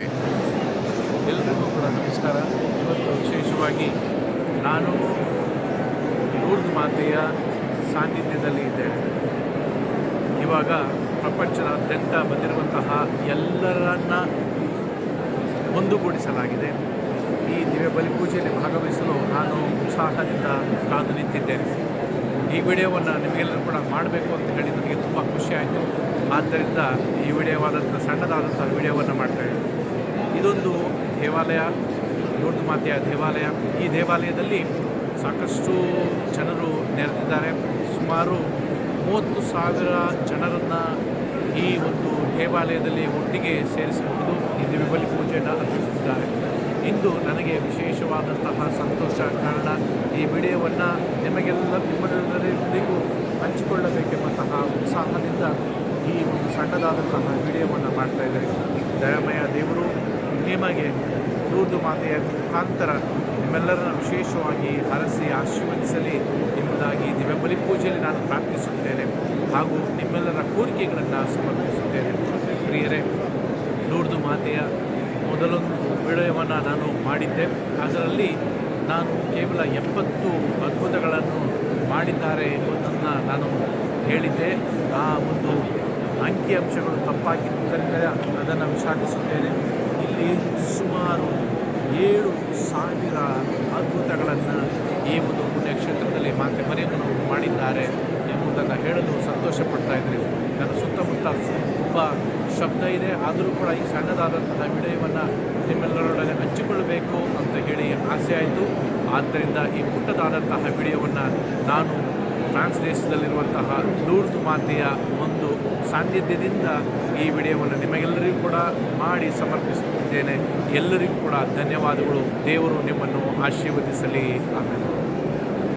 ಎಲ್ರಿಗೂ ಕೂಡ ನಮಸ್ಕಾರ. ಇವತ್ತು ವಿಶೇಷವಾಗಿ ನಾನು ಊರ್ದ ಮಾತೆಯ ಸಾನ್ನಿಧ್ಯದಲ್ಲಿ ಇದ್ದೇನೆ. ಇವಾಗ ಪ್ರಪಂಚದಾದ್ಯಂತ ಬಂದಿರುವಂತಹ ಎಲ್ಲರನ್ನ ಒಂದುಗೂಡಿಸಲಾಗಿದೆ. ಈ ದಿವ್ಯ ಬಲಿಪೂಜೆಯಲ್ಲಿ ಭಾಗವಹಿಸಲು ನಾನು ಉತ್ಸಾಹದಿಂದ ಕಾದು ನಿಂತಿದ್ದೇನೆ. ಈ ವಿಡಿಯೋವನ್ನು ನಿಮಗೆಲ್ಲರೂ ಕೂಡ ಮಾಡಬೇಕು ಅಂತ ಹೇಳಿ ನನಗೆ ತುಂಬ ಖುಷಿ ಆಯಿತು. ಆದ್ದರಿಂದ ಈ ವಿಡಿಯೋವಾದಂಥ ಸಣ್ಣದಾದಂಥ ವಿಡಿಯೋವನ್ನು ಮಾಡ್ತಾಯಿದ್ದೀನಿ ಇದೊಂದು ದೇವಾಲಯ, ದೊಡ್ಡ ಮಾತೆಯ ದೇವಾಲಯ. ಈ ದೇವಾಲಯದಲ್ಲಿ ಸಾಕಷ್ಟು ಜನರು ನೆರೆದಿದ್ದಾರೆ. ಸುಮಾರು ಮೂವತ್ತು ಸಾವಿರ ಜನರನ್ನು ಈ ಒಂದು ದೇವಾಲಯದಲ್ಲಿ ಒಟ್ಟಿಗೆ ಸೇರಿಸಬಹುದು. ಈ ದಿವ್ಯಬಲಿ ಪೂಜೆಯನ್ನು ಅರ್ಪಿಸುತ್ತಿದ್ದಾರೆ. ಇಂದು ನನಗೆ ವಿಶೇಷವಾದಂತಹ ಸಂತೋಷ. ಕಾರಣ, ಈ ವಿಡಿಯೋವನ್ನು ನಿಮಗೆಲ್ಲ ನಿಮ್ಮೆಲ್ಲರಿಗೂ ಹಂಚಿಕೊಳ್ಳಬೇಕೆಂಬಂತಹ ಉತ್ಸಾಹದಿಂದ ಈ ಒಂದು ಸಣ್ಣದಾದಂತಹ ವಿಡಿಯೋವನ್ನು ಮಾಡ್ತಾ ಇದ್ದಾರೆ ದಯಮಯ ದೇವರು, ನಿಮಗೆ ದೂರ್ದು ಮಾತೆಯ ಮುಖಾಂತರ ನಿಮ್ಮೆಲ್ಲರನ್ನ ವಿಶೇಷವಾಗಿ ಹರಸಿ ಆಶೀರ್ವದಿಸಲಿ ಎಂಬುದಾಗಿ ದಿವ್ಯ ಪೂಜೆಯಲ್ಲಿ ನಾನು ಪ್ರಾರ್ಥಿಸುತ್ತೇನೆ ಹಾಗೂ ನಿಮ್ಮೆಲ್ಲರ ಕೋರಿಕೆಗಳನ್ನು ಸಮರ್ಪಿಸುತ್ತೇನೆ. ಪ್ರಿಯರೇ, ದೂರ್ದು ಮಾತೆಯ ಮೊದಲೊಂದು ವಿಡಿಯೋವನ್ನು ನಾನು ಮಾಡಿದ್ದೆ. ಅದರಲ್ಲಿ ನಾನು ಕೇವಲ ಎಪ್ಪತ್ತು ಅದ್ಭುತಗಳನ್ನು ಮಾಡಿದ್ದಾರೆ ಎಂಬುದನ್ನು ನಾನು ಹೇಳಿದ್ದೆ. ಆ ಒಂದು ಅಂಕಿಅಂಶಗಳು ತಪ್ಪಾಗಿದ್ದರಿಂದ ಅದನ್ನು ವಿಷಾದಿಸುತ್ತೇನೆ. ಇಲ್ಲಿ ಸುಮಾರು ಏಳು ಸಾವಿರ ಅದ್ಭುತಗಳನ್ನು ಈ ಒಂದು ಪುಣ್ಯಕ್ಷೇತ್ರದಲ್ಲಿ ಮಾತೆ ಮರೆಯನ್ನು ಮಾಡಿದ್ದಾರೆ ಎಂಬುದನ್ನು ಹೇಳಲು ಸಂತೋಷ ಪಡ್ತಾ ಇದ್ದೀನಿ. ನನ್ನ ಸುತ್ತಮುತ್ತ ತುಂಬ ಶಬ್ದ ಇದೆ, ಆದರೂ ಕೂಡ ಈ ಸಣ್ಣದಾದಂತಹ ವಿಡಿಯೋವನ್ನು ನಿಮ್ಮೆಲ್ಲರೊಡನೆ ಹಂಚಿಕೊಳ್ಳಬೇಕು ಅಂತ ಹೇಳಿ ಆಸೆ ಆಯಿತು. ಆದ್ದರಿಂದ ಈ ಪುಟ್ಟದಾದಂತಹ ವಿಡಿಯೋವನ್ನು ನಾನು ಫ್ರಾನ್ಸ್ ದೇಶದಲ್ಲಿರುವಂತಹ ಲೂರ್ದ್ ಮಾತೆಯ ಒಂದು ಸಾನ್ನಿಧ್ಯದಿಂದ ಈ ವಿಡಿಯೋವನ್ನು ನಿಮಗೆಲ್ಲರಿಗೂ ಕೂಡ ಮಾಡಿ ಸಮರ್ಪಿಸುತ್ತಿದ್ದೇನೆ. ಎಲ್ಲರಿಗೂ ಕೂಡ ಧನ್ಯವಾದಗಳು. ದೇವರು ನಿಮ್ಮನ್ನು ಆಶೀರ್ವದಿಸಲಿ. ಆಮೇಲೆ